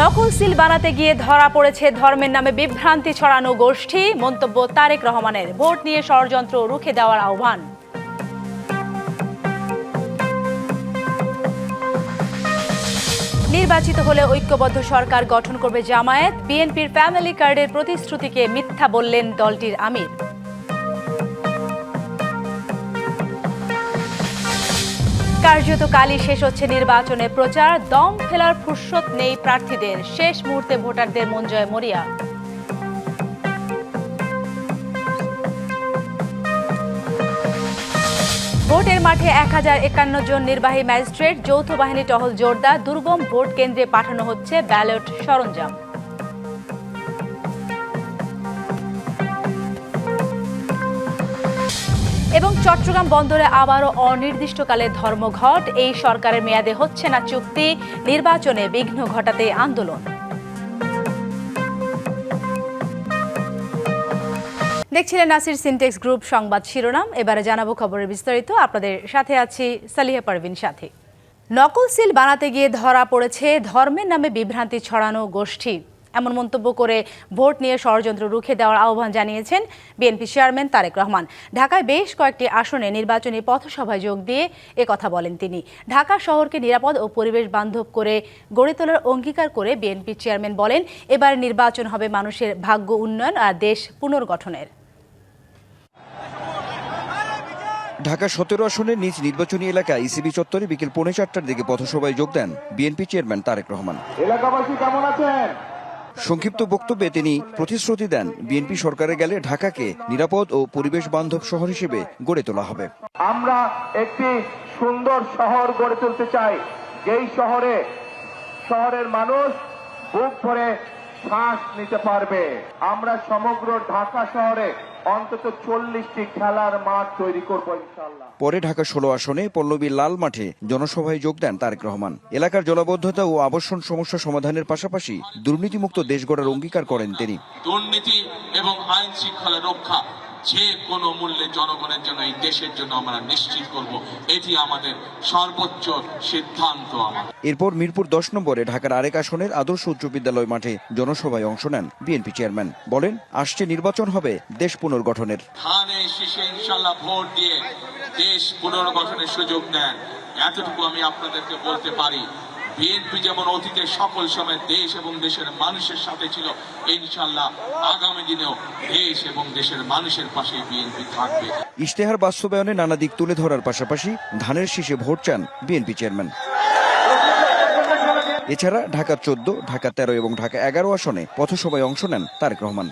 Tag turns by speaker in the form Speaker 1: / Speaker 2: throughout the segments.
Speaker 1: নকল সিল বানাতে গিয়ে ধরা পড়েছে ধর্মের নামে বিভ্রান্তি ছড়ানো গোষ্ঠী। মন্তব্য তারেক রহমানের। ভোট নিয়ে ষড়যন্ত্র রুখে দেওয়ার আহ্বান। নির্বাচিত হলে ঐক্যবদ্ধ সরকার গঠন করবে জামায়াত। বিএনপির ফ্যামিলি কার্ডের প্রতিশ্রুতিকে মিথ্যা বললেন দলটির আমির। কার্যত কালই শেষ হচ্ছে নির্বাচনে প্রচার, দম ফেলার ফুরসত নেই প্রার্থীদের। শেষ মুহূর্তে ভোটারদের মন জয় মরিয়া। ভোটের মাঠে এক হাজার একান্ন জন নির্বাহী ম্যাজিস্ট্রেট, যৌথ বাহিনী টহল জোরদার, দুর্গম ভোট কেন্দ্রে পাঠানো হচ্ছে ব্যালট সরঞ্জাম। এবং চট্টগ্রাম বন্দরে আবারও অনির্দিষ্টকালে ধর্মঘট। এই সরকারের মেয়াদে হচ্ছে না চুক্তি। নির্বাচনে বিঘ্ন ঘটাতে আন্দোলন। দেখছিলেন নাসির সিনটেক্স গ্রুপ সংবাদ শিরোনাম। এবারে জানাব খবরের বিস্তারিত। আপনাদের সাথে আছি সালিহা পারভিন সাথে। নকল সিল বানাতে গিয়ে ধরা পড়েছে ধর্মের নামে বিভ্রান্তি ছড়ানো গোষ্ঠী। এমন মন্তব্য করে ভোট নিয়ে ষড়যন্ত্র রুখে দেওয়ার আহ্বান জানিয়েছেন বিএনপি চেয়ারম্যান তারেক রহমান। ঢাকায় বেশ কয়েকটি আসনে নির্বাচনী পথসভায় যোগ দিয়ে কথা বলেন তিনি। ঢাকা শহরকে নিরাপদ ও পরিবেশ বান্ধব করে গড়ে তোলার অঙ্গীকার করে বিএনপি চেয়ারম্যান বলেন এবার নির্বাচন হবে মানুষের ভাগ্য উন্নয়ন আর দেশ পুনর্গঠনের।
Speaker 2: ঢাকা সতেরো আসনের নিজ নির্বাচনী এলাকা ইসিবি চত্বরে বিকেল পৌনে চারটার দিকে পথসভায় যোগ দেন বিএনপি চেয়ারম্যান তারেক রহমান।
Speaker 3: এলাকাবাসী কেমন আছেন?
Speaker 2: সংক্ষিপ্ত বক্তব্যে তিনি প্রতিশ্রুতি দেন, বিএনপি সরকারে গেলে ঢাকাকে নিরাপদ ও পরিবেশ বান্ধব শহর হিসেবে গড়ে তোলা হবে।
Speaker 3: আমরা একটি সুন্দর শহর গড়ে তুলতে চাই, যেই শহরে শহরের মানুষ বুক ভরে শ্বাস নিতে পারবে। আমরা সমগ্র ঢাকা শহরে অন্তত চল্লিশটি খেলার মাঠ তৈরি করব ইনশাল্লাহ
Speaker 2: পরে ঢাকা ষোলো আসনে পল্লবী লাল মাঠে জনসভায় যোগ দেন তারেক রহমান। এলাকার জলাবদ্ধতা ও আবর্ষণ সমস্যা সমাধানের পাশাপাশি দুর্নীতিমুক্ত দেশ গড়ার অঙ্গীকার করেন তিনি।
Speaker 4: দুর্নীতি এবং আইন শৃঙ্খলা রক্ষা যে কোনো মূল্যে জনগণের জন্য এই দেশের জন্য আমরা নিশ্চিত করব এটি আমাদের সর্বোচ্চ সিদ্ধান্ত আমাদের
Speaker 2: এরপর মিরপুর দশ নম্বরে ঢাকার আরেক আসনের আদর্শ উচ্চ বিদ্যালয় মাঠে জনসভায় অংশ নেন বিএনপি চেয়ারম্যান। বলেন আসছে নির্বাচন হবে দেশ পুনর্গঠনের।
Speaker 4: ধানে শীষে ইনশাল্লাহ ভোট দিয়ে দেশ পুনর্গঠনের সুযোগ দেন এতটুকু আমি আপনাদেরকে বলতে পারি। বিএনপি যেমন অতীতে সকল সময় দেশ এবং দেশের মানুষের সাথে ছিল ইনশাল্লাহ আগামী দিনেও দেশ এবং দেশের মানুষের পাশে বিএনপি থাকবে।
Speaker 2: ইশতেহার বাস্তবায়নে নানা দিক তুলে ধরার পাশাপাশি ধানের শীষে ভোট চান বিএনপি চেয়ারম্যান। এছাড়া ঢাকা চোদ্দ, ঢাকা তেরো এবং ঢাকা এগারো আসনে পথসভায় অংশ নেন Tarique Rahman.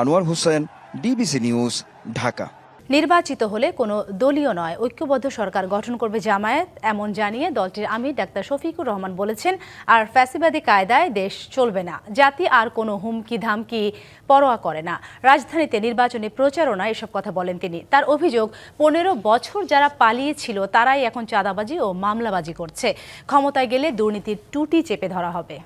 Speaker 2: Anwar Hossain, DBC news, Dhaka.
Speaker 1: নির্বাচিত হলে কোনো দলীয় নয়। ঐক্যবদ্ধ সরকার গঠন করবে জামায়াত, এমন জানিয়ে দলটির আমির ডাক্তার শফিকুর রহমান বলেছেন, আর ফ্যাসিবাদী কায়দায় দেশ চলবে না। জাতি আর কোনো হুমকি ধামকি পরোয়া করে না। রাজধানীতে নির্বাচনী প্রচারণা এসব কথা বলেন তিনি। তার অভিযোগ, পনেরো বছর যারা পালিয়েছিল তারাই এখন চাঁদাবাজি ও মামলাবাজি করছে। ক্ষমতায় গেলে দুর্নীতির টুটি চেপে ধরা হবে।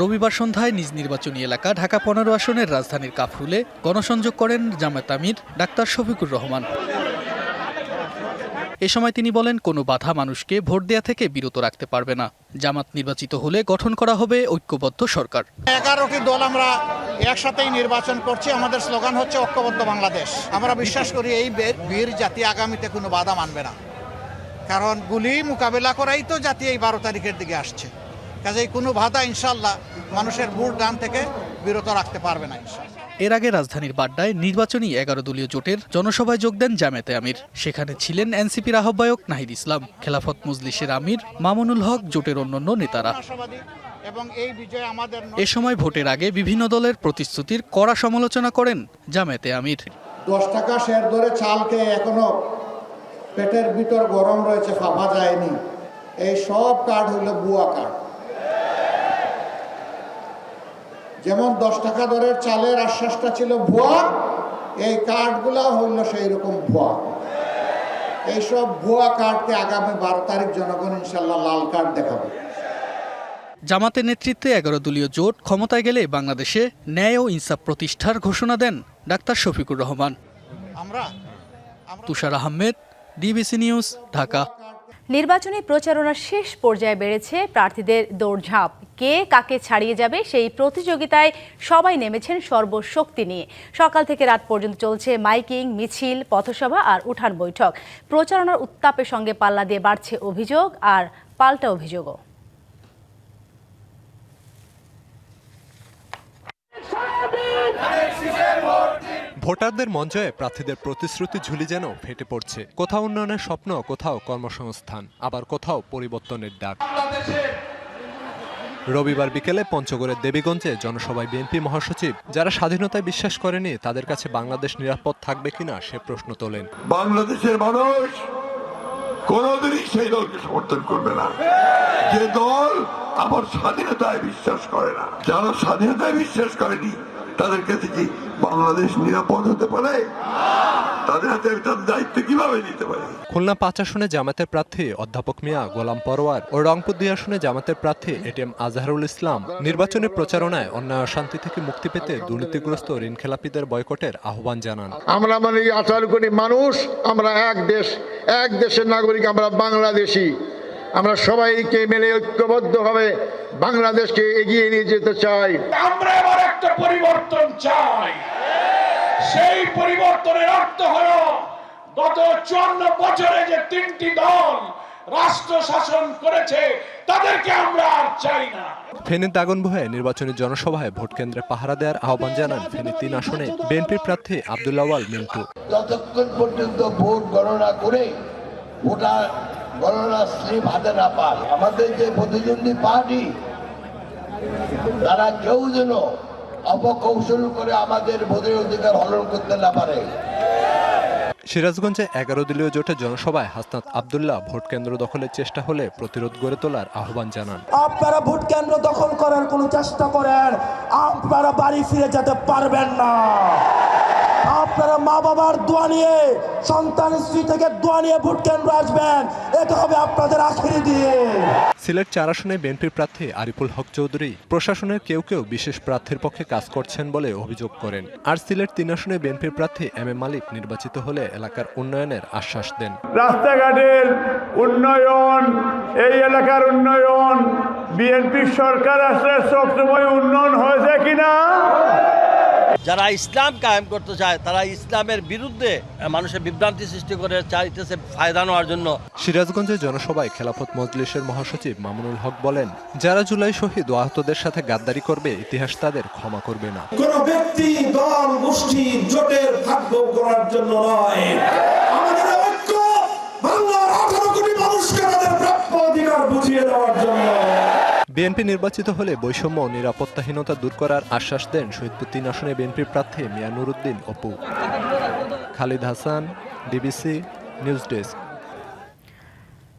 Speaker 5: রবিবার সন্ধ্যায় নিজ নির্বাচনী এলাকা ঢাকা পনেরো আসনের রাজধানীর কাফরুলে গণসংযোগ করেন জামায়াত আমির ডাক্তার শফিকুর রহমান। এ সময় তিনি বলেন, কোনো বাধা মানুষকে ভোট দেয়া থেকে বিরত রাখতে পারবে না। জামাত নির্বাচিত হলে গঠন করা হবে ঐক্যবদ্ধ সরকার।
Speaker 6: এগারোটি দল আমরা একসাথেই নির্বাচন করছি। আমাদের স্লোগান হচ্ছে ঐক্যবদ্ধ বাংলাদেশ। আমরা বিশ্বাস করি এই বীর জাতি আগামীতে কোনো বাধা মানবে না। কারণ গুলি মোকাবেলা করাই তো জাতি এই বারো তারিখের দিকে আসছে। কাজেই কোনো বাধা ইনশাল্লাহ মানুষের ভোট দান থেকে বিরত রাখতে পারবে না ইনশাল্লাহ।
Speaker 5: এর আগে রাজধানীর বাড্ডায় নির্বাচনী এগারো দলীয় জোটের জনসভায় যোগ দেন জামায়াতে আমির। সেখানে ছিলেন এনসিপির আহ্বায়ক নাহিদ ইসলাম খেলাফত মজলিসের আমির মামুনুল হক জোটের অন্যান্য নেতারা।
Speaker 6: এবং এই বিজয় আমাদের
Speaker 5: এ সময় ভোটের আগে বিভিন্ন দলের প্রতিশ্রুতির কড়া সমালোচনা করেন জামায়াতে আমির।
Speaker 7: দশ টাকা শেয়ার ধরে চাল খেয়ে এখনও পেটের ভিতর গরম রয়েছে ফাফা যায়নি। এই সব কার্ড হইল বুয়া কার্ড। যেমন দশ টাকা দরের চালের আশ্বাসটা ছিল ভুয়া এই কার্ডগুলো হইল সেই রকম ভুয়া। এইসব ভুয়া কার্ডকে আগামী বারো তারিখ জনগণ ইনশাল্লাহ লাল কার্ড দেখাবে।
Speaker 5: জামাতের নেতৃত্বে এগারো দলীয় জোট ক্ষমতায় গেলে বাংলাদেশে ন্যায় ও ইনসাফ প্রতিষ্ঠার ঘোষণা দেন ডাক্তার শফিকুর রহমান।
Speaker 6: আমরা
Speaker 5: তুষার আহমেদ ডিবিসি নিউজ ঢাকা।
Speaker 1: নির্বাচনী প্রচারণার শেষ পর্যায়ে বেড়েছে প্রার্থীদের দৌড়ঝাঁপ। কে কাকে ছাড়িয়ে যাবে সেই প্রতিযোগিতায় সবাই নেমেছেন সর্বশক্তি নিয়ে। সকাল থেকে রাত পর্যন্ত চলছে মাইকিং মিছিল পথসভা আর উঠান বৈঠক। প্রচারণার উত্তাপের সঙ্গে পাল্লা দিয়ে বাড়ছে অভিযোগ আর পাল্টা অভিযোগও।
Speaker 8: ভোটারদের মঞ্চে প্রার্থীদের প্রতিশ্রুতি ঝুলি যেন ফেটে পড়ছে। কোথাও উন্নয়নের স্বপ্ন কোথাও কর্মসংস্থান আবার কোথাও পরিবর্তনের ডাক। রবিবার বিকেলে পঞ্চগড়ের দেবীগঞ্জে জনসভায় বিএনপি মহাসচিব, যারা স্বাধীনতায় বিশ্বাস করেনি, তাদের কাছে বাংলাদেশ নিরাপদ থাকবে কিনা সে প্রশ্ন তোলেন।
Speaker 9: বাংলাদেশের মানুষ কোনদিনই সেই দলকে সমর্থন করবে না। যে দল আবার স্বাধীনতায় বিশ্বাস করে না। যারা স্বাধীনতায় বিশ্বাস করেনি, তাদের কাছে কি বাংলাদেশ নিরাপদ হতে পারে? তাদের হাতে আমি তাদের দায়িত্ব কীভাবে নিতে পারি?
Speaker 8: খুলনা পাঁচ আসনে জামাতের প্রার্থী অধ্যাপক মিয়া গোলাম পরোয়ার ও রংপুর দুই আসনে জামাতের প্রার্থী এটিএম আজহারুল ইসলাম নির্বাচনী প্রচারণায় অন্যায় অশান্তি থেকে মুক্তি পেতে দুর্নীতিগ্রস্ত ঋণ খেলাপিদের বয়কটের আহ্বান জানান।
Speaker 10: আমরা মানে আঠারো কোটি মানুষ আমরা এক দেশ এক দেশের নাগরিক আমরা বাংলাদেশি। আমরা সবাইকে মিলে ঐক্যবদ্ধভাবে বাংলাদেশকে এগিয়ে নিয়ে যেতে চাই।
Speaker 11: আমরা এবার একটা পরিবর্তন চাই। সেই পরিবর্তনের অর্থ হলো গত চুয়ান্ন বছরে যে তিনটি দল রাষ্ট্র শাসন করেছে তাদেরকে আমরা আর চাই না।
Speaker 8: ফেনীর দাগনভূয়ে নির্বাচনী জনসভায় ভোট কেন্দ্রে পাহারা দেওয়ার আহ্বান জানান ফেনী তিন আসনে বিএনপির প্রার্থী আবদুল্লাওয়াল মিন্টু।
Speaker 12: যতক্ষণ পর্যন্ত ভোট গণনা করে ভোটার গণনা স্লিপ হাতে না পায় আমাদের যে প্রতিদ্বন্দ্বী পার্টি তারা কেউ যেন অপকৌশল করে আমাদের ভোটের অধিকার হরণ করতে না পারে।
Speaker 8: সিরাজগঞ্জে এগারো দলীয় জোটের জনসভায় হাসনাত আবদুল্লাহ ভোট কেন্দ্র দখলের চেষ্টা হলে প্রতিরোধ গড়ে তোলার আহ্বান জানান।
Speaker 13: আপনারা ভোট কেন্দ্র দখল করার কোনো চেষ্টা করেন আপনারা বাড়ি ফিরে যেতে পারবেন না। আপনারা মা বাবার দোয়া নিয়ে সন্তান স্ত্রী থেকে দোয়া নিয়ে ভোট কেন্দ্র আসবেন। এটা হবে আপনাদের আখেরি দিয়ে।
Speaker 8: সিলেট চার আসনে বিএনপির প্রার্থী আরিফুল হক চৌধুরী প্রশাসনের কেউ কেউ বিশেষ প্রার্থীর পক্ষে কাজ করছেন বলে অভিযোগ করেন। আর সিলেট তিন আসনে বিএনপির প্রার্থী এম এ মালিক নির্বাচিত হলে এলাকার উন্নয়নের আশ্বাস দেন।
Speaker 11: রাস্তাঘাটের উন্নয়ন এই এলাকার উন্নয়ন বিএনপি সরকার আসলে সবসময় উন্নয়ন হয়েছে কিনা?
Speaker 12: যারা ইসলাম কায়েম করতে চায় তারা ইসলামের বিরুদ্ধে মানুষের বিভ্রান্তি সৃষ্টি করে চাইতেছে ফায়দা নেওয়ার জন্য।
Speaker 8: সিরাজগঞ্জের জনসভায় খেলাফত মজলিসের মহাসচিব মামুনুল হক বলেন যারা জুলাই শহীদ ও আহতদের সাথে গাদ্দারি করবে ইতিহাস তাদের ক্ষমা করবে না।
Speaker 13: কোন ব্যক্তি দল গোষ্ঠী জোটের ভাগ্য করার জন্য নয়। আমাদের ঐক্য বাংলার আঠারো কোটি মানুষকে তাদের প্রাপ্য অধিকার বুঝিয়ে দেওয়ার জন্য।
Speaker 8: বিএনপি নির্বাচিত হলে বৈষম্য নিরাপত্তাহীনতা দূর করার আশ্বাস দেন শহীদপুর তিন আসনে বিএনপির প্রার্থী Mia Nuruddin Apu. Khalid Hasan DBC news desk.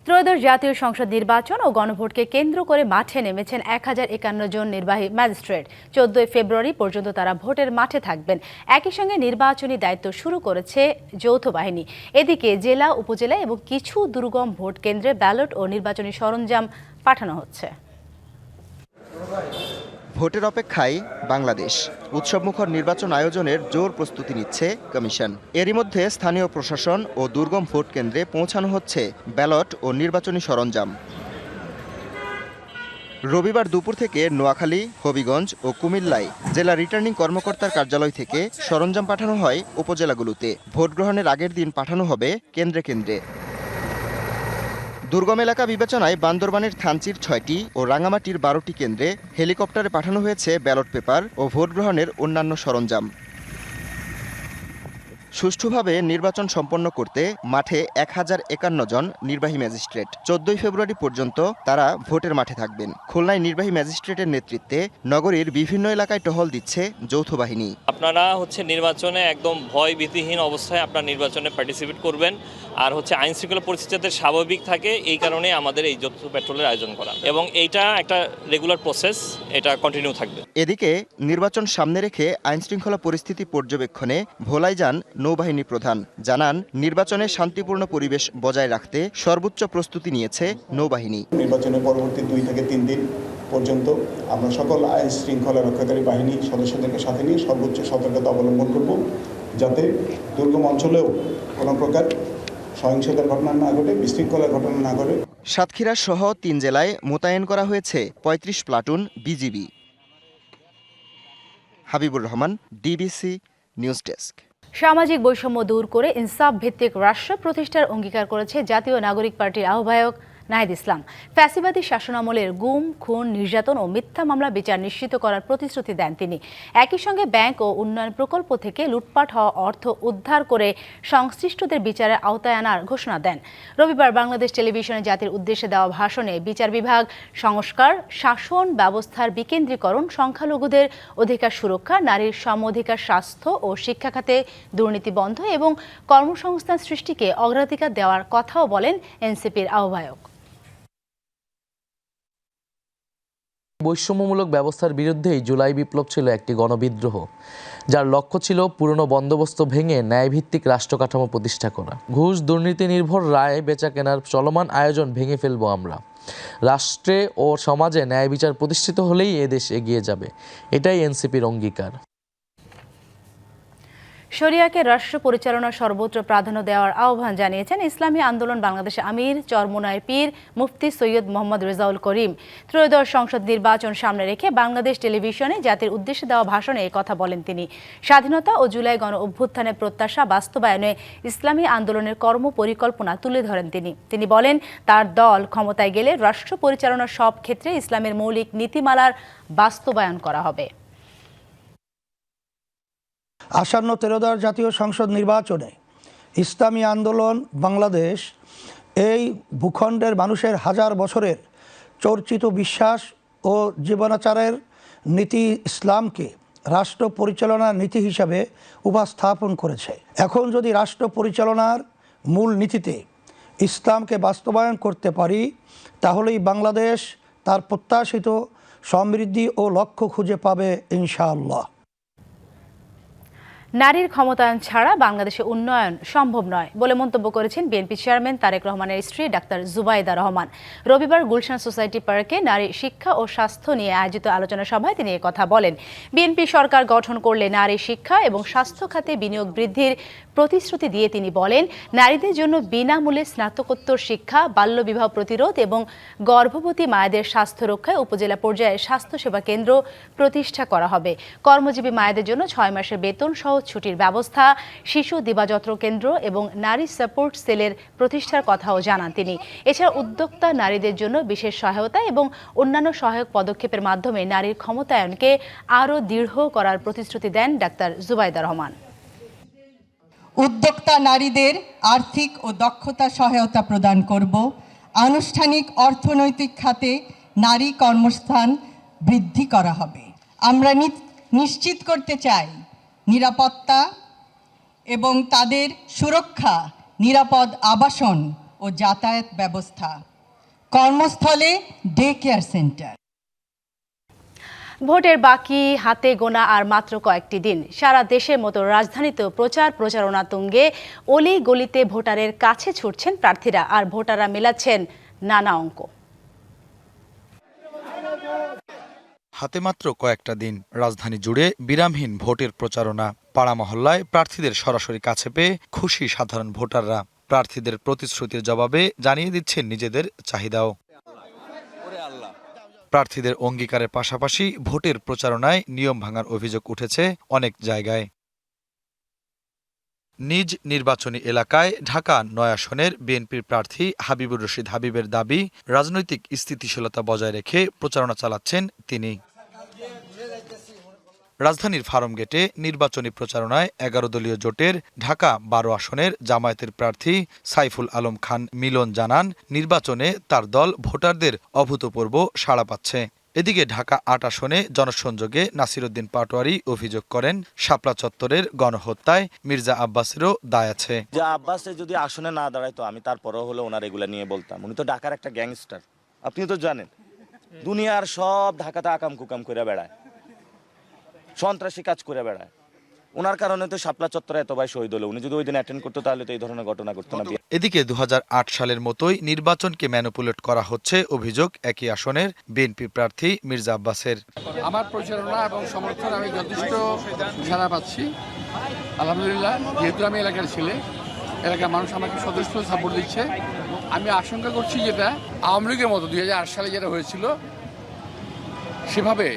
Speaker 1: ত্রয়োদশ জাতীয় সংসদ নির্বাচন ও গণভোটকে কেন্দ্র করে মাঠে নেমেছেন এক হাজার একান্ন জন নির্বাহী ম্যাজিস্ট্রেট। চোদ্দই ফেব্রুয়ারি পর্যন্ত তারা ভোটের মাঠে থাকবেন। একই সঙ্গে নির্বাচনী দায়িত্ব শুরু করেছে যৌথ বাহিনী। এদিকে জেলা, উপজেলা এবং কিছু দুর্গম ভোট কেন্দ্রে ব্যালট ও নির্বাচনী সরঞ্জাম পাঠানো হচ্ছে।
Speaker 14: ভোটের অপেক্ষায় বাংলাদেশ। উৎসবমুখর নির্বাচন আয়োজনের জোর প্রস্তুতি নিচ্ছে কমিশন। এরই মধ্যে স্থানীয় প্রশাসন ও দুর্গম ভোট কেন্দ্রে পৌঁছানো হচ্ছে ব্যালট ও নির্বাচনী সরঞ্জাম। রবিবার দুপুর থেকে নোয়াখালী, হবিগঞ্জ ও কুমিল্লায় জেলা রিটার্নিং কর্মকর্তার কার্যালয় থেকে সরঞ্জাম পাঠানো হয় উপজেলাগুলোতে। ভোট গ্রহণের আগের দিন পাঠানো হবে কেন্দ্রে কেন্দ্রে। দুর্গম এলাকা বিবেচনায় বান্দরবানের থানচির ছয়টি ও রাঙামাটির বারোটি কেন্দ্রে হেলিকপ্টারে পাঠানো হয়েছে ব্যালট পেপার ও ভোট গ্রহণের অন্যান্য সরঞ্জাম। সুষ্ঠুভাবে নির্বাচন সম্পন্ন করতে মাঠে এক হাজার একান্ন জন নির্বাহী ম্যাজিস্ট্রেট। চোদ্দই ফেব্রুয়ারি পর্যন্ত তারা ভোটের মাঠে থাকবেন। খুলনায় নির্বাহী ম্যাজিস্ট্রেটের নেতৃত্বে নগরীর বিভিন্ন এলাকায় টহল দিচ্ছে যৌথ বাহিনী।
Speaker 15: আপনারা হচ্ছে নির্বাচনে একদম ভয় ভীতিহীন অবস্থায় আপনার নির্বাচনে পার্টিসিপেট করবেন। আর হচ্ছে আইন শৃঙ্খলা পরিস্থিতি যাতে স্বাভাবিক থাকে এই কারণে আমাদের এই যৌথ পেট্রোলের আয়োজন করা। এবং এইটা একটা রেগুলার প্রসেস এটা কন্টিনিউ থাকবে।
Speaker 14: এদিকে নির্বাচন সামনে রেখে আইনশৃঙ্খলা পরিস্থিতি পর্যবেক্ষণে ভোলাই যান নৌবাহিনী প্রধান জানান নির্বাচনে শান্তিপূর্ণ পরিবেশ বজায় রাখতে সর্বোচ্চ প্রস্তুতি নিয়েছে নৌবাহিনী।
Speaker 10: নির্বাচনের পরবর্তী দুই থেকে তিন দিন পর্যন্ত আমরা সকল আইন শৃঙ্খলা রক্ষাকারী বাহিনী সদস্যদেরকে সাথে নিয়ে সর্বোচ্চ সতর্কতা অবলম্বন করব যাতে দুর্গম অঞ্চলেও কোনো প্রকার
Speaker 16: সহিংসতার ঘটনা না ঘটে বিশৃঙ্খলার ঘটনা না ঘটে।
Speaker 14: সাতক্ষীরা সহ তিন জেলায় মোতায়েন করা হয়েছে পঁয়ত্রিশ platoon BGB. Habibur Rahman DBC news desk.
Speaker 1: সামাজিক বৈষম্য দূর করে ইনসাফ ভিত্তিক রাষ্ট্র প্রতিষ্ঠার অঙ্গীকার করেছে জাতীয় নাগরিক পার্টির আহ্বায়ক নাহিদ ইসলাম। ফ্যাসিবাদী শাসনামলের গুম, খুন, নির্যাতন ও মিথ্যা মামলা বিচার নিশ্চিত করার প্রতিশ্রুতি দেন তিনি। একই সঙ্গে ব্যাংক ও উন্নয়ন প্রকল্প থেকে লুটপাট হওয়া অর্থ উদ্ধার করে সংশ্লিষ্টদের বিচারের আওতায় আনার ঘোষণা দেন। রবিবার বাংলাদেশ টেলিভিশনে জাতির উদ্দেশ্যে দেওয়া ভাষণে বিচার বিভাগ, সংস্কার, শাসন ব্যবস্থার বিকেন্দ্রীকরণ, সংখ্যালঘুদের অধিকার সুরক্ষা, নারীর সম অধিকার স্বাস্থ্য ও শিক্ষা খাতে দুর্নীতি বন্ধ এবং কর্মসংস্থান সৃষ্টিকে অগ্রাধিকার দেওয়ার কথাও বলেন এনসিপির আহ্বায়ক।
Speaker 17: বৈষম্যমূলক ব্যবস্থার বিরুদ্ধেই জুলাই বিপ্লব ছিল একটি গণবিদ্রোহ, যার লক্ষ্য ছিল পুরনো বন্দোবস্ত ভেঙে ন্যায়ভিত্তিক রাষ্ট্র কাঠামো প্রতিষ্ঠা করা। ঘুষ দুর্নীতি নির্ভর রায় বেচা কেনার চলমান আয়োজন ভেঙে ফেলব আমরা। রাষ্ট্রে ও সমাজে ন্যায় বিচার প্রতিষ্ঠিত হলেই এদেশ এগিয়ে যাবে। এটাই এনসিপির অঙ্গীকার।
Speaker 1: শরিয়াকে রাষ্ট্র পরিচালনার সর্বোচ্চ প্রাধান্য দেওয়ার আহ্বান জানিয়েছেন ইসলামী আন্দোলন বাংলাদেশ আমির চরমোনায় পীর, মুফতি সৈয়দ মোহাম্মদ রেজাউল করিম। ত্রয়োদশ সংসদ নির্বাচন সামনে রেখে বাংলাদেশ টেলিভিশনে জাতির উদ্দেশ্যে দেওয়া ভাষণে কথা বলেন তিনি। স্বাধীনতা ও জুলাই গণ অভ্যুত্থানের প্রত্যাশা বাস্তবায়নে ইসলামী আন্দোলনের কর্ম পরিকল্পনা তুলে ধরেন তিনি। তিনি বলেন, তার দল ক্ষমতায় গেলে রাষ্ট্র পরিচালনার সব ক্ষেত্রে ইসলামের মৌলিক নীতিমালার বাস্তবায়ন করা হবে।
Speaker 18: আসন্ন তেরোদশ জাতীয় সংসদ নির্বাচনে ইসলামী আন্দোলন, বাংলাদেশ, এই ভূখণ্ডের মানুষের হাজার বছরের চর্চিত বিশ্বাস ও জীবনাচারের নীতি ইসলামকে রাষ্ট্র পরিচালনার নীতি হিসাবে উপস্থাপন করেছে। এখন যদি রাষ্ট্র পরিচালনার মূল নীতিতে ইসলামকে বাস্তবায়ন করতে পারি, তাহলেই বাংলাদেশ তার প্রত্যাশিত সমৃদ্ধি ও লক্ষ্য খুঁজে পাবে ইনশাআল্লাহ।
Speaker 1: নারীর ক্ষমতায়ন ছাড়া বাংলাদেশে উন্নয়ন সম্ভব নয় বলে মন্তব্য করেছেন বিএনপি চেয়ারম্যান তারেক রহমানের স্ত্রী ডাক্তার জুবাইদা রহমান। রবিবার গুলশান সোসাইটি পার্কে নারী শিক্ষা ও স্বাস্থ্য নিয়ে আয়োজিত আলোচনা সভায় তিনি কথা বলেন। বিএনপি সরকার গঠন করলে নারী শিক্ষা এবং স্বাস্থ্য খাতে বিনিয়োগ বৃদ্ধির প্রতিশ্রুতি দিয়ে তিনি বলেন, নারীদের জন্য বিনামূল্যে স্নাতকোত্তর শিক্ষা, বাল্যবিবাহ প্রতিরোধ এবং গর্ভবতী মায়েদের স্বাস্থ্য রক্ষায় উপজেলা পর্যায়ে স্বাস্থ্যসেবা কেন্দ্র প্রতিষ্ঠা করা হবে। কর্মজীবী মায়েদের জন্য ছয় মাসের বেতন সহ ছুটির ব্যবস্থা, শিশু দিবাযত্র কেন্দ্র এবং নারী সাপোর্ট সেলের প্রতিষ্ঠার কথাও জানান তিনি। এছাড়া উদ্যোক্তা নারীদের জন্য বিশেষ সহায়তা এবং অন্যান্য সহায়ক পদক্ষেপের মাধ্যমে নারীর ক্ষমতায়নকে আরও দৃঢ় করার প্রতিশ্রুতি দেন ডাক্তার জুবাইদা রহমান।
Speaker 19: উদ্যোক্তা নারীদের আর্থিক ও দক্ষতা সহায়তা প্রদান করব। আনুষ্ঠানিক অর্থনৈতিক খাতে নারী কর্মস্থান বৃদ্ধি করা হবে। আমরা নিশ্চিত করতে চাই নিরাপত্তা এবং তাদের সুরক্ষা, নিরাপদ আবাসন ও যাতায়াত ব্যবস্থা। কর্মস্থলে ডে কেয়ার সেন্টার
Speaker 1: ভোটের বাকি হাতে গোনা আর মাত্র কয়েকটি দিন। সারা দেশের মতো রাজধানীতেও প্রচার প্রচারণা তুঙ্গে। অলি গলিতে ভোটারের কাছে ছুটছেন প্রার্থীরা আর ভোটাররা মেলাচ্ছেন নানা অঙ্ক।
Speaker 20: হাতে মাত্র কয়েকটা দিন রাজধানী জুড়ে বিরামহীন ভোটের প্রচারণা। পাড়া মহল্লায় প্রার্থীদের সরাসরি কাছে পেয়ে খুশি সাধারণ ভোটাররা। প্রার্থীদের প্রতিশ্রুতির জবাবে জানিয়ে দিচ্ছেন নিজেদের চাহিদাও। প্রার্থীদের অঙ্গীকারের পাশাপাশি ভোটের প্রচারণায় নিয়ম ভাঙার অভিযোগ উঠেছে অনেক জায়গায়। নিজ নির্বাচনী এলাকায় ঢাকা নয় আসনের বিএনপির প্রার্থী হাবিবুর রশিদ হাবিবের দাবি, রাজনৈতিক স্থিতিশীলতা বজায় রেখে প্রচারণা চালাচ্ছেন তিনি। রাজধানীর ফার্ম গেটে নির্বাচনী প্রচারণায় এগারো দলীয় জোটের ঢাকা বারো আসনের জামায়াতের প্রার্থী সাইফুল আলম খান মিলন জানান, নির্বাচনে তার দল ভোটারদের অভূতপূর্ব সাড়া পাচ্ছে। এদিকে ঢাকা আট আসনে জনসংযোগে নাসিরুদ্দিন পাটোয়ারি অভিযোগ করেন, শাপলা চত্বরের গণহত্যায় মির্জা আব্বাসেরও দায় আছে।
Speaker 21: যে আব্বাসে যদি আসনে না দাঁড়ায় তো আমি তারপরও হলে ওনার এগুলো নিয়ে বলতাম। উনি তো ঢাকার একটা গ্যাংস্টার। আপনি তো জানেন, দুনিয়ার সব ঢাকাতে আকাম কুকাম করে বেড়ায়। সন্ত্রাসী কাজ করে বেড়ায়। ওনার কারণে তো শাপলা চত্বরে এত ভাই শহীদ হলো। উনি যদি ওই দিন অ্যাটেন্ড করতো তাহলে তো এই ধরনের ঘটনা ঘটতো না।
Speaker 20: এদিকে দু হাজার আট সালের মতোই নির্বাচনকে ম্যানুপুলেট করা হচ্ছে অভিযোগ একই আসনের বিএনপি প্রার্থী মির্জা আব্বাসের।
Speaker 22: আমার প্রচারণা এবং সমর্থন আমি যথেষ্ট সারা পাচ্ছি। আলহামদুলিল্লাহ যেহেতু আমি এলাকার ছেলে এলাকার মানুষ আমাকে সদস্য সাপোর্ট দিচ্ছে। আমি আশঙ্কা করছি যেটা আওয়ামী লীগের মতো দুই হাজার আট সালে যেটা হয়েছিল সেভাবে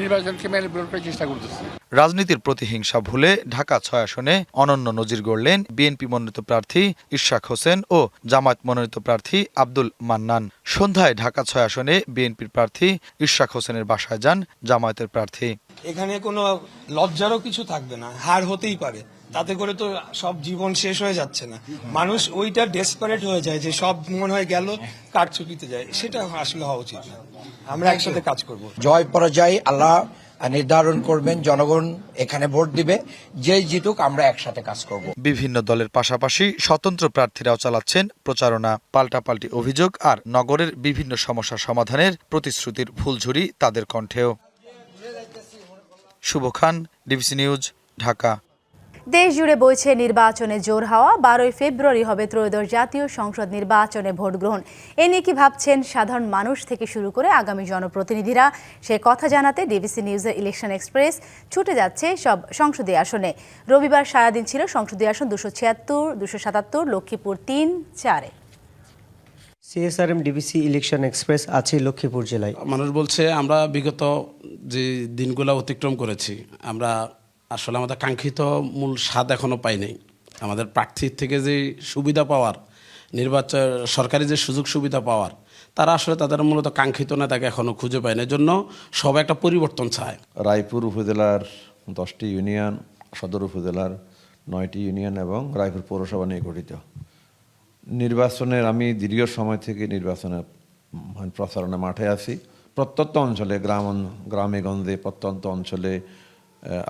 Speaker 22: নির্বাচনকে ম্যানিপুলেট করার চেষ্টা করতেছে।
Speaker 20: রাজনীতির প্রতিহিংসা ভুলে ঢাকা ছয় আসনে অনন্য নজির গড়লেন বিএনপি মনোনীত প্রার্থী ইশাক হোসেন ও জামায়াত মনোনীত প্রার্থী আব্দুল মান্নান। সন্ধ্যায় ঢাকা ছয় আসনে বিএনপির প্রার্থী ইশাক হোসেনের বাসায় যান জামায়াতের প্রার্থী।
Speaker 23: এখানে কোনো লজ্জারও কিছু থাকবে না হার হতেই পারে। তাতে করে তো সব জীবন শেষ হয়ে যাচ্ছে না। মানুষ ওইটা ডেসপারেট হয়ে যায় যে সব মনে হয় গেল কারচুপিতে যায়। সেটা আসলে হওয়া উচিত না। আমরা একসাথে কাজ করব।
Speaker 24: জয় পরাজয় আল্লাহ নির্ধারণ করবেন জনগণ এখানে ভোট দিবে। যেই জিতুক আমরা একসাথে কাজ করব।
Speaker 20: বিভিন্ন দলের পাশাপাশি স্বতন্ত্র প্রার্থীরাও চালাচ্ছেন প্রচারণা পাল্টাপাল্টি অভিযোগ আর নগরের বিভিন্ন সমস্যা সমাধানের প্রতিশ্রুতির ফুলঝুরি তাদের কণ্ঠেও। Shuvo Khan DBC news Dhaka.
Speaker 1: দেশ জুড়ে বইছে নির্বাচনে জোর হাওয়া বারোই ফেব্রুয়ারি হবে ত্রয়োদশ জাতীয় সংসদ নির্বাচনে ভোট গ্রহণ। এ নিয়ে কি ভাবছেন সাধারণ মানুষ থেকে শুরু করে আগামী জনপ্রতিনিধিরা? সে কথা জানাতে ডিবিসি নিউজের ইলেকশন এক্সপ্রেস ছুটে যাচ্ছে সব সংসদীয় আসনে। রবিবার সারাদিন ছিল সংসদীয় আসন দুশো ছিয়াত্তর দুশো সাতাত্তর লক্ষ্মীপুর তিন চারে।
Speaker 25: সিএসআরএম ডিবিসি ইলেকশন এক্সপ্রেস আছে লক্ষ্মীপুর জেলায়।
Speaker 22: মানুষ বলছে আমরা বিগত যে দিনগুলো অতিক্রম করেছি আমরা আসলে আমাদের কাঙ্ক্ষিত মূল স্বাদ এখনও পাই নাই। আমাদের প্রার্থীর থেকে যে সুবিধা পাওয়ার, নির্বাচন, সরকারি যে সুযোগ সুবিধা পাওয়ার, তারা আসলে তাদের মূলত কাঙ্ক্ষিত নেতাকে এখনও খুঁজে পায় না। জন্য সবাই একটা পরিবর্তন চায়।
Speaker 26: রায়পুর উপজেলার দশটি ইউনিয়ন, সদর উপজেলার নয়টি ইউনিয়ন এবং রায়পুর পৌরসভা নিয়ে গঠিত। নির্বাচনের, আমি দীর্ঘ সময় থেকে নির্বাচনের মানে প্রচারণা মাঠে আছি। প্রত্যন্ত অঞ্চলে, গ্রাম গ্রামে গঞ্জে, প্রত্যন্ত অঞ্চলে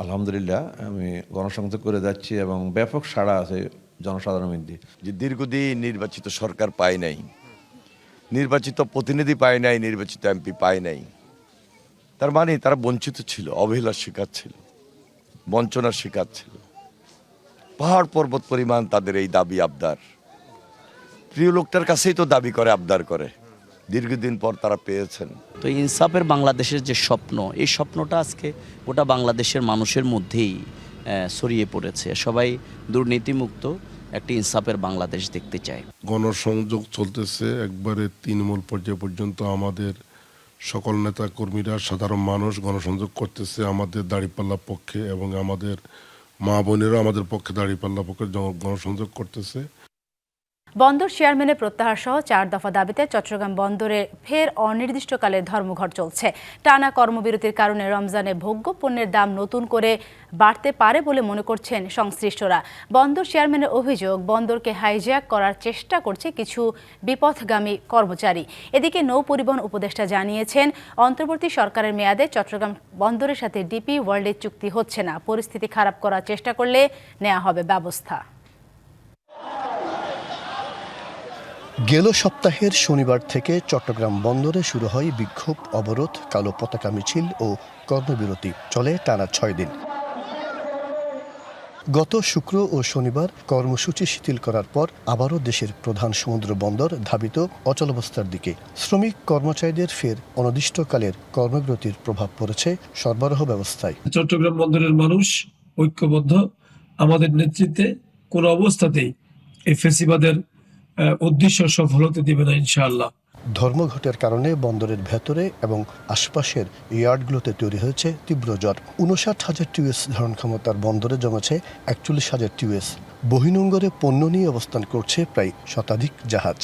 Speaker 26: আলহামদুলিল্লাহ, আমি গণসংযোগ করে যাচ্ছি এবং ব্যাপক সাড়া আছে জনসাধারণের মধ্যে।
Speaker 27: যে দীর্ঘদিন নির্বাচিত সরকার পায় নাই, নির্বাচিত প্রতিনিধি পায় নাই, নির্বাচিত এমপি পায় নাই, তার মানে তারা বঞ্চিত ছিল, অবহেলার শিকার ছিল, বঞ্চনার শিকার ছিল। পাহাড় পর্বত পরিমাণ তাদের এই দাবি আবদার। প্রিয় লোকটার কাছেই তো দাবি করে, আবদার করে। দীর্ঘদিন পর তারা পেয়েছেন।
Speaker 28: তো ইনসাফের বাংলাদেশের যে স্বপ্ন এই স্বপ্নটা আজকে গোটা বাংলাদেশের মানুষের মধ্যেই ছড়িয়ে পড়েছে। সবাই দুর্নীতিমুক্ত একটি ইনসাফের বাংলাদেশ দেখতে চায়।
Speaker 29: গণসংযোগ চলতেছে একবারে তৃণমূল পর্যায় পর্যন্ত আমাদের সকল নেতা কর্মীরা সাধারণ মানুষ গণসংযোগ করতেছে আমাদের দাড়িপাল্লা পক্ষে এবং আমাদের মা বোনেরাও আমাদের পক্ষে দাড়িপাল্লা পক্ষে গণসংযোগ করতেছে।
Speaker 1: বন্দর চেয়ারম্যানের প্রত্যাহার সহ চার দফা দাবিতে চট্টগ্রাম বন্দরে ফের অনির্দিষ্টকালের ধর্মঘট চলছে। টানা কর্মবিরতির কারণে রমজানে ভোগ্য পণ্যের দাম নতুন করে বাড়তে পারে বলে মনে করছেন সংশ্লিষ্টরা। বন্দর চেয়ারম্যানের অভিযোগ, বন্দরকে হাইজ্যাক করার চেষ্টা করছে কিছু বিপথগামী কর্মচারী। এদিকে নৌ পরিবহন উপদেষ্টা জানিয়েছেন, অন্তর্বর্তী সরকারের মেয়াদে চট্টগ্রাম বন্দরের সাথে ডিপি ওয়ার্ল্ডের চুক্তি হচ্ছে না। পরিস্থিতি খারাপ করার চেষ্টা করলে নেওয়া হবে ব্যবস্থা।
Speaker 30: গেল সপ্তাহের শনিবার থেকে চট্টগ্রাম বন্দরে শুরু হয় বিক্ষোভ, অবরোধ, কালো পতাকা মিছিল ও কর্মবিরতি। চলে টানা ছয় দিন। গত শুক্র ও শনিবার কর্মসূচি শিথিল করার পর আবারও দেশের প্রধান সমুদ্র বন্দর ধাবিত অচলাবস্থার দিকে। শ্রমিক কর্মচারীদের ফের অনির্দিষ্টকালের কর্মবিরতির প্রভাব পড়েছে সরবরাহ ব্যবস্থায়।
Speaker 31: চট্টগ্রাম বন্দরের মানুষ ঐক্যবদ্ধ। আমাদের নেতৃত্বে কোনো অবস্থাতেই এই ফেসিবাদের উদ্দেশ্য সফল হতে দেবে না ইনশাআল্লাহ।
Speaker 30: ধর্মঘটের কারণে বন্দরের ভেতরে এবং আশপাশের ইয়ার্ডগুলোতে তৈরি হয়েছে তীব্র জ্বর। উনষাট হাজার টিউএস ধারণ ক্ষমতার বন্দরে জমেছে একচল্লিশ হাজার টিউএস। বহিনঙ্গরে পণ্য নিয়ে অবস্থান করছে প্রায় শতাধিক জাহাজ।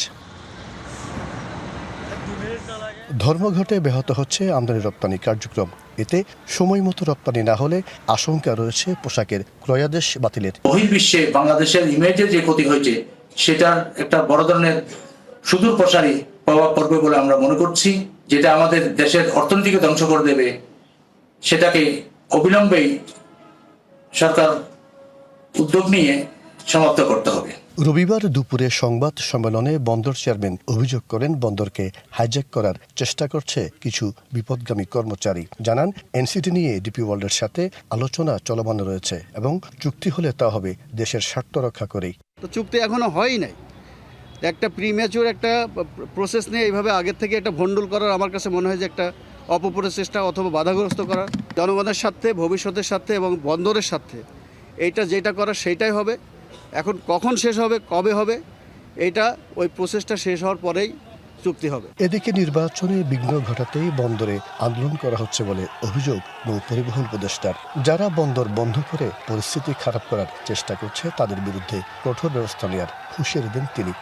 Speaker 30: ধর্মঘটে ব্যাহত হচ্ছে আমদানি রপ্তানি কার্যক্রম। এতে সময় মতো রপ্তানি না হলে আশঙ্কা রয়েছে পোশাকের ক্রয়াদেশ বাতিলের।
Speaker 32: বহির্বিশ্বে বাংলাদেশের ইমেজের যে ক্ষতি হয়েছে সেটার একটা বড় ধরনের সুদূর প্রসারী প্রভাব পড়বে বলে আমরা মনে করছি, যেটা আমাদের দেশের অর্থনীতিকে ধ্বংস করে দেবে। সেটাকে অবিলম্বেই সরকার উদ্যোগ নিয়ে সমাপ্ত করতে হবে।
Speaker 30: রবিবার দুপুরে সংবাদ সম্মেলনে বন্দর চেয়ারম্যান অভিযোগ করেন, বন্দরকে হাইজ্যাক করার চেষ্টা করছে কিছু বিপদগামী কর্মচারী। জানান, এনসিটি নিয়ে ডিপি ওয়ার্ল্ডের সাথে আলোচনা চলমান রয়েছে এবং চুক্তি হলে তা হবে দেশের স্বার্থ রক্ষা করেই।
Speaker 33: তো চুক্তি এখনও হয় নাই। একটা প্রিম্যাচুর একটা প্রসেস নিয়ে এইভাবে আগের থেকে একটা ভণ্ডুল করার আমার কাছে মনে হয় যে একটা অপপ্রচেষ্টা অথবা বাধাগ্রস্ত করা জনগণের স্বার্থে, ভবিষ্যতের স্বার্থে এবং বন্দরের স্বার্থে এইটা যেটা করা সেইটাই হবে। এখন কখন শেষ হবে, কবে হবে এটা ওই প্রসেসটা শেষ হওয়ার পরেই চুক্তি হবে।
Speaker 30: এদিকে নির্বাচনে বিঘ্ন ঘটাতেই বন্দরে আন্দোলন করা হচ্ছে বলে অভিযোগ নৌ পরিবহন উপদেষ্টার। যারা বন্দর বন্ধ করে পরিস্থিতি খারাপ করার চেষ্টা করছে তাদের বিরুদ্ধে কঠোর ব্যবস্থা নেওয়ার হুঁশিয়ারি দেন তিনি।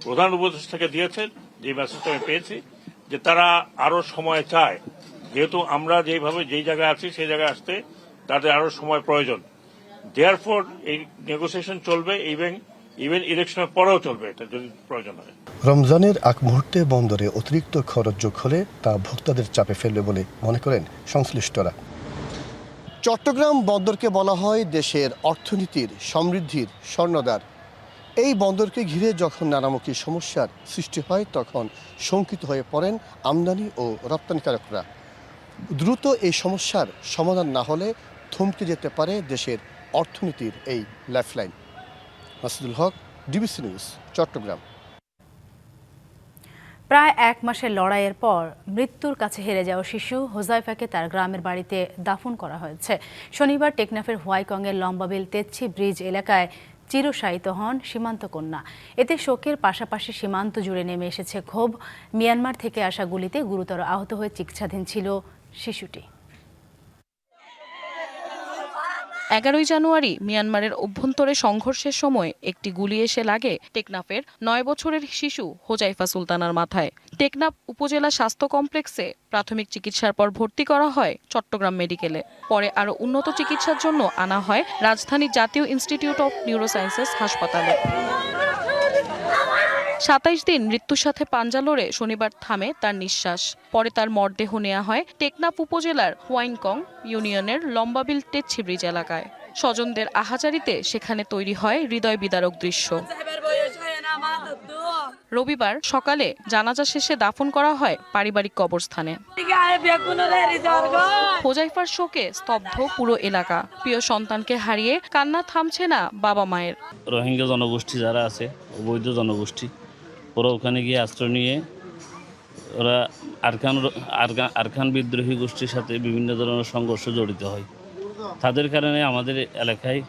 Speaker 34: প্রধান উপদেষ্টাকে দিয়েছেন যে মেসেজটা আমি পেয়েছি যে তারা আরও সময় চায়। যেহেতু আমরা যেভাবে যেই জায়গায় আছি সেই জায়গায় আসতে তাদের আরও সময় প্রয়োজন। দেয়ার ফর এই নেগোসিয়েশন চলবে ইভেন ইভেন ইলেকশনের পরেও চলবে এটা, যদি প্রয়োজন হয়।
Speaker 30: রমজানের আগ মুহূর্তে বন্দরে অতিরিক্ত খরচ যোগ হলে তা ভোক্তাদের চাপে ফেলবে বলে মনে করেন সংশ্লিষ্টরা। চট্টগ্রাম বন্দরকে বলা হয় দেশের অর্থনীতির সমৃদ্ধির স্বর্ণদ্বার। এই বন্দরকে ঘিরে যখন নানামুখী সমস্যার সৃষ্টি হয়, তখন শঙ্কিত হয়ে পড়েন আমদানি ও রপ্তানিকারকরা। দ্রুত এই সমস্যার সমাধান না হলে থমকে যেতে পারে দেশের অর্থনীতির এই lifeline. Masudul Haque, DBC news, Chattogram.
Speaker 1: প্রায় এক মাসের লড়াইয়ের পর মৃত্যুর কাছে হেরে যাওয়া শিশু হোজাইফাকে তার গ্রামের বাড়িতে দাফন করা হয়েছে। শনিবার টেকনাফের হোয়াইকংয়ের লম্বাবিল তেচ্ছি ব্রিজ এলাকায় চিরশায়িত হন সীমান্ত কন্যা। এতে শোকের পাশাপাশি সীমান্ত জুড়ে নেমে এসেছে ক্ষোভ। মিয়ানমার থেকে আসা গুলিতে গুরুতর আহত হয়ে চিকিৎসাধীন ছিল শিশুটি।
Speaker 35: এগারোই জানুয়ারি মিয়ানমারের অভ্যন্তরে সংঘর্ষের সময় একটি গুলি এসে লাগে টেকনাফের নয় বছরের শিশু হোজাইফা সুলতানার মাথায়। টেকনাফ উপজেলা স্বাস্থ্য কমপ্লেক্সে প্রাথমিক চিকিৎসার পর ভর্তি করা হয় চট্টগ্রাম মেডিকেলে। পরে আরও উন্নত চিকিৎসার জন্য আনা হয় রাজধানীর জাতীয় ইনস্টিটিউট অফ নিউরোসায়েন্সেস হাসপাতালে। সাতাইশ দিন মৃত্যুর সাথে পাঞ্জা লড়ে শনিবার থামে তার নিঃশ্বাস। পরে তার মরদেহ নেওয়া হয় টেকনাফ উপজেলার হোয়াইনকং ইউনিয়নের লম্বাবিল টেচ্ছি ব্রিজ এলাকায়। স্বজনদের আহাজারিতে সেখানে তৈরি হয় হৃদয় বিদারক দৃশ্য। রবিবার সকালে জানাজা শেষে দাফন করা হয় পারিবারিক কবরস্থানে। হোজাইফার শোকে স্তব্ধ পুরো এলাকা। প্রিয় সন্তানকে হারিয়ে কান্না থামছে না বাবা মায়ের।
Speaker 36: রোহিঙ্গা জনগোষ্ঠী যারা আছে, অবৈধ জনগোষ্ঠী ওরা ওখানে গিয়ে আশ্রয় নিয়ে ওরা আরখান আরখান বিদ্রোহী গোষ্ঠীর সাথে বিভিন্ন ধরনের সংঘর্ষ জড়িত হয়। তাদের কারণে আমাদের এলাকায়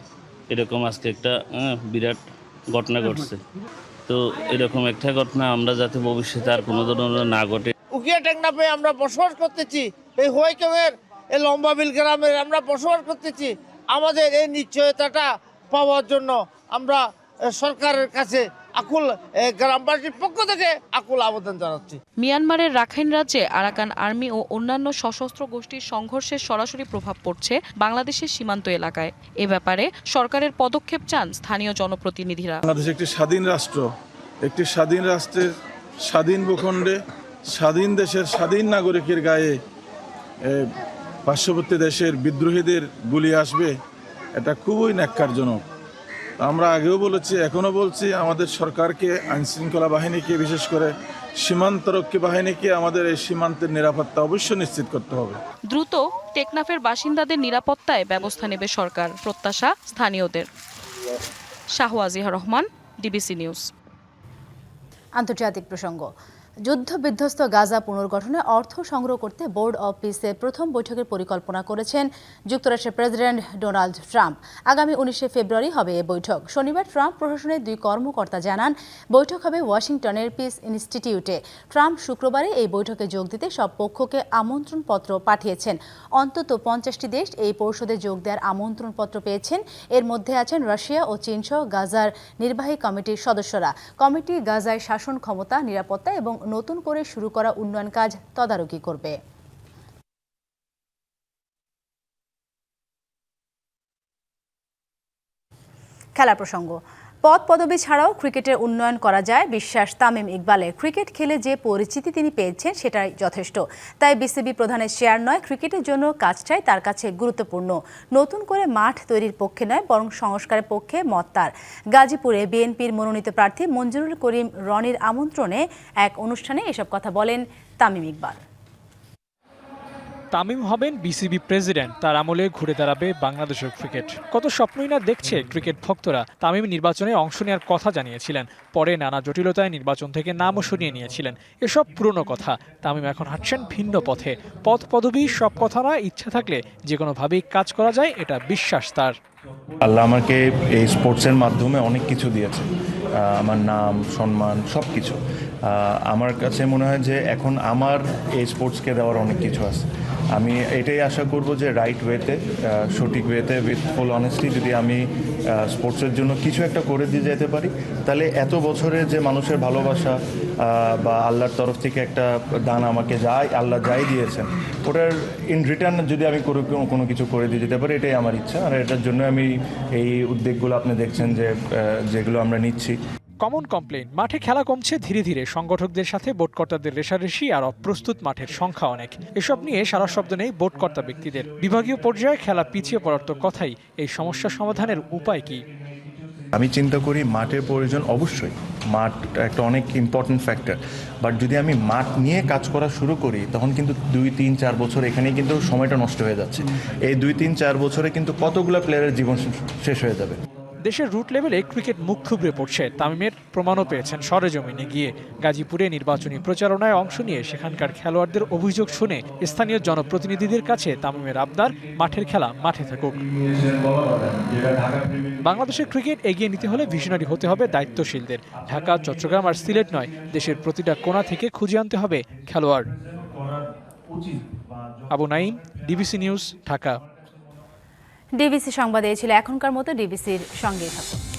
Speaker 36: এরকম আজকে একটা আহ, বিরাট ঘটনা ঘটছে। তো এরকম একটা ঘটনা আমরা যাতে ভবিষ্যতে আর কোনো ধরনের না ঘটে।
Speaker 37: উকিয়া টেকনাফে আমরা বসবাস করতেছি এই হোয়াইকমের এই লম্বাবিল গ্রামের আমরা বসবাস করতেছি। আমাদের এই নিশ্চয়তাটা পাওয়ার জন্য আমরা সরকারের কাছে আকুল গ্রামবাসীর পক্ষ থেকে আকুল আবেদন জানাচ্ছি।
Speaker 35: মিয়ানমারের রাখাইন রাজ্যে আরাকান আর্মি ও অন্যান্য সশস্ত্র গোষ্ঠীর সংঘর্ষের সরাসরি প্রভাব পড়ছে বাংলাদেশের সীমান্ত এলাকায়। এ ব্যাপারে সরকারের পদক্ষেপ চান স্থানীয় জনপ্রতিনিধিরা।
Speaker 38: বাংলাদেশ একটি স্বাধীন রাষ্ট্র। একটি স্বাধীন রাষ্ট্রের স্বাধীন ভূখণ্ডে স্বাধীন দেশের স্বাধীন নাগরিকের গায়ে পার্শ্ববর্তী দেশের বিদ্রোহীদের গুলি আসবে এটা খুবই ন্যাক্কারজনক। আমরা আগেও বলেছি এখনও বলছি আমাদের সরকারকে আইনশৃঙ্খলা বাহিনীকে বিশেষ করে সীমান্তরক্ষী বাহিনীকে আমাদের এই সীমান্তের নিরাপত্তা অবশ্যই নিশ্চিত করতে হবে।
Speaker 35: দ্রুত টেকনাফের বাসিন্দাদের নিরাপত্তায় ব্যবস্থা নেবে সরকার প্রত্যাশা স্থানীয়দের। Shahwajiha Rahman DBC news.
Speaker 1: আন্তর্জাতিক প্রসঙ্গ। যুদ্ধ বিধ্বস্ত গাজা পুনর্গঠনে অর্থ সংগ্রহ করতে বোর্ড অব পিসের প্রথম বৈঠকের পরিকল্পনা করেছেন যুক্তরাষ্ট্রের প্রেসিডেন্ট ডোনাল্ড ট্রাম্প। আগামী উনিশে ফেব্রুয়ারি হবে এ বৈঠক। শনিবার ট্রাম্প প্রশাসনের দুই কর্মকর্তা জানান, বৈঠক হবে ওয়াশিংটনের পিস ইনস্টিটিউটে। ট্রাম্প শুক্রবারে এই বৈঠকে যোগ দিতে সব পক্ষকে আমন্ত্রণপত্র পাঠিয়েছেন। অন্তত পঞ্চাশটি দেশ এই পরিষদে যোগ দেওয়ার আমন্ত্রণপত্র পেয়েছেন। এর মধ্যে আছেন রাশিয়া ও চীনসহ গাজার নির্বাহী কমিটির সদস্যরা। কমিটি গাজায় শাসন ক্ষমতা, নিরাপত্তা এবং নতুন করে শুরু করা উন্নয়ন কাজ তদারকি করবে। খেলা প্রসঙ্গ। পদ পদবি ছাড়াও ক্রিকেটের উন্নয়ন করা যায়। বিশ্বাস তামিম ইকবালের ক্রিকেট খেলে যে পরিচিতি তিনি পেয়েছেন সেটাই যথেষ্ট। তাই বিসিবি প্রধানের শেয়ার নয়, ক্রিকেটের জন্য কাজটাই তার কাছে গুরুত্বপূর্ণ। নতুন করে মাঠ তৈরির পক্ষে নয়, বরং সংস্কারের পক্ষে মত তার। গাজীপুরে বিএনপির মনোনীত প্রার্থী মঞ্জুরুল করিম রনির আমন্ত্রণে এক অনুষ্ঠানে এসব কথা বলেন তামিম ইকবাল।
Speaker 39: তামিম হবেন বিসিবি প্রেসিডেন্ট। তার আমলে ঘুরে দাঁড়াবে বাংলাদেশের ক্রিকেট। কত স্বপ্নই না দেখছে ক্রিকেট ভক্তরা। তামিম নির্বাচনে অংশ নেওয়ার কথা জানিয়েছিলেন। পরে নানা জটিলতায় নির্বাচন থেকে নামও সরিয়ে নিয়েছিলেন। এসব পুরনো কথা। তামিম এখন হাঁটছেন ভিন্ন পথে। পথ পদবী, সব কথা না, ইচ্ছা থাকলে যে কোনোভাবেই কাজ করা যায়, এটা বিশ্বাস তার।
Speaker 40: আল্লাহ আমাকে এই স্পোর্টসের মাধ্যমে অনেক কিছু দিয়েছে। আমার নাম, সম্মান সব কিছু আমার কাছে মনে হয় যে এখন আমার এই স্পোর্টসকে দেওয়ার অনেক কিছু আছে। আমি এটাই আশা করব যে রাইট ওয়েতে সঠিক ওয়েতে উইথ ফুল অনেস্টি যদি আমি স্পোর্টসের জন্য কিছু একটা করে দিয়ে যেতে পারি, তাহলে এত বছরে যে মানুষের ভালোবাসা বা আল্লাহর তরফ থেকে একটা দান আমাকে যাই, আল্লাহ যাই দিয়েছেন, ওটার ইন রিটার্ন যদি আমি কোনো কিছু করে দিয়ে যেতে পারি, এটাই আমার ইচ্ছা। আর এটার জন্য আমি এই উদ্যোগগুলো আপনি দেখছেন যে যেগুলো আমরা নিচ্ছি।
Speaker 39: কমন কমপ্লেন মাঠে খেলা কমছে ধীরে ধীরে। সংগঠকদের সাথে বোর্ডকর্তাদের রেশারেশি আর অপ্রস্তুত মাঠের সংখ্যা অনেক। এসব নিয়ে সারা শব্দ নেই বোর্ডকর্তা ব্যক্তিদের। বিভাগীয় পর্যায়ে খেলা পিছিয়ে পড়ার তো কথাই। এই সমস্যা সমাধানের উপায় কি?
Speaker 40: আমি চিন্তা করি মাঠের প্রয়োজন অবশ্যই। মাঠ একটা অনেক ইম্পর্টেন্ট ফ্যাক্টর বাট যদি আমি মাঠ নিয়ে কাজ করা শুরু করি, তখন কিন্তু দুই, তিন, চার বছর এখানে কিন্তু সময়টা নষ্ট হয়ে যাচ্ছে। এই দুই, তিন, চার বছরে কিন্তু কতগুলো প্লেয়ারের জীবন শেষ হয়ে যাবে?
Speaker 39: দেশের রুট লেভেলে ক্রিকেট মুখ থুবড়ে পড়ছে। তামিমের প্রমাণও পেয়েছেন সরেজমিনে গিয়ে। গাজীপুরে নির্বাচনী প্রচারণায় অংশ নিয়ে সেখানকার খেলোয়াড়দের অভিযোগ শুনে স্থানীয় জনপ্রতিনিধিদের কাছে তামিমের আবদার, মাঠের খেলা মাঠে থাকুক। বাংলাদেশের ক্রিকেট এগিয়ে নিতে হলে ভিশনারি হতে হবে দায়িত্বশীলদের। ঢাকা, চট্টগ্রাম আর সিলেট নয়, দেশের প্রতিটা কোণা থেকে খুঁজে আনতে হবে খেলোয়াড়। Abu Naim DBC news, Dhaka.
Speaker 1: DBC সংবাদে ছিল এখনকার মতো ডিবিসির সঙ্গেই থাকুন।